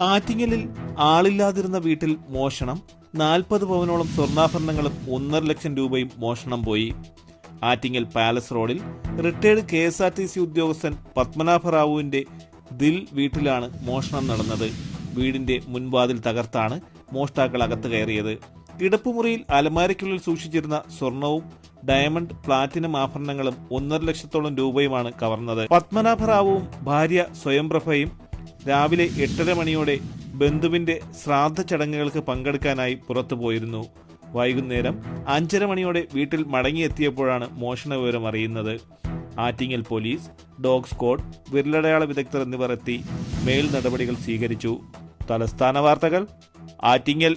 ആറ്റിങ്ങലിൽ ആളില്ലാതിരുന്ന വീട്ടിൽ മോഷണം നാൽപ്പത് പവനോളം സ്വർണാഭരണങ്ങളും ഒന്നര ലക്ഷം രൂപയും മോഷണം പോയി. ആറ്റിങ്ങൽ പാലസ് റോഡിൽ retired K S R T C ഉദ്യോഗസ്ഥൻ പത്മനാഭ റാവുവിന്റെ ദിൽ വീട്ടിലാണ് മോഷണം നടന്നത്. വീടിന്റെ മുൻവാതിൽ തകർത്താണ് മോഷ്ടാക്കൾ അകത്ത് കയറിയത്. കിടപ്പുമുറിയിൽ അലമാരയ്ക്കുള്ളിൽ സൂക്ഷിച്ചിരുന്ന സ്വർണവും ഡയമണ്ട് പ്ലാറ്റിനം ആഭരണങ്ങളും ഒന്നര ലക്ഷത്തോളം രൂപയുമാണ് കവർന്നത്. പത്മനാഭ റാവുവും ഭാര്യ സ്വയംപ്രഭയും രാവിലെ എട്ടര മണിയോടെ ബന്ധുവിന്റെ ശ്രാദ്ധ ചടങ്ങുകൾക്ക് പങ്കെടുക്കാനായി പുറത്തു പോയിരുന്നു വൈകുന്നേരം അഞ്ചര മണിയോടെ വീട്ടിൽ മടങ്ങിയെത്തിയപ്പോഴാണ് മോഷണ വിവരം അറിയുന്നത്. ആറ്റിങ്ങൽ പോലീസ് ഡോഗ് സ്ക്വാഡ് വിരലടയാള വിദഗ്ധർ എന്നിവർ എത്തി മേൽ നടപടികൾ സ്വീകരിച്ചു. തലസ്ഥാന വാർത്തകൾ ആറ്റിങ്ങൽ.